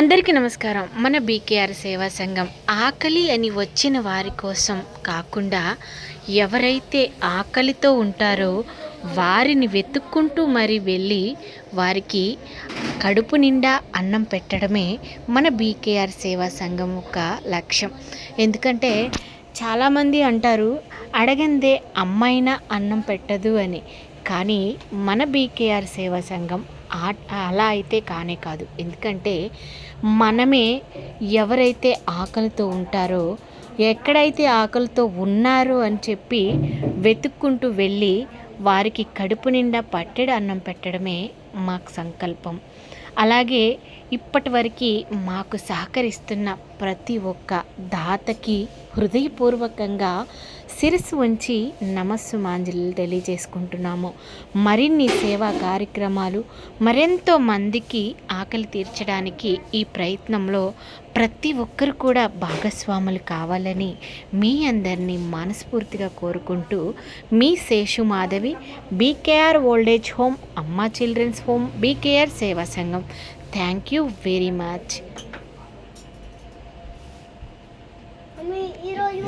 అందరికీ నమస్కారం. మన బీకేఆర్ సేవా సంఘం ఆకలి అని వచ్చిన వారి కోసం కాకుండా ఎవరైతే ఆకలితో ఉంటారో వారిని వెతుక్కుంటూ మరి వెళ్ళి వారికి కడుపు నిండా అన్నం పెట్టడమే మన బీకేఆర్ సేవా సంఘం యొక్క లక్ష్యం. ఎందుకంటే చాలామంది అంటారు అడగందే అమ్మైనా అన్నం పెట్టదు అని. కానీ మన బీకేఆర్ సేవా సంఘం అలా అయితే కానే కాదు. ఎందుకంటే మనమే ఎవరైతే ఆకలితో ఉంటారో ఎక్కడైతే ఆకలితో ఉన్నారో అని చెప్పి వెతుక్కుంటూ వెళ్ళి వారికి కడుపు నిండా పట్టెడు అన్నం పెట్టడమే మాకు సంకల్పం. అలాగే ఇప్పటివరకు మాకు సహకరిస్తున్న ప్రతి ఒక్క దాతకి హృదయపూర్వకంగా శిరస్సు ఉంచి నమస్సు మాంజలు తెలియజేసుకుంటున్నాము. మరిన్ని సేవా కార్యక్రమాలు మరెంతో మందికి ఆకలి తీర్చడానికి ఈ ప్రయత్నంలో ప్రతి ఒక్కరు కూడా భాగస్వాములు కావాలని మీ అందరినీ మనస్ఫూర్తిగా కోరుకుంటూ మీ Seshu Madhavi BKR old age home children's home BKR Seva Sangham. Thank you very much. ఈరోజు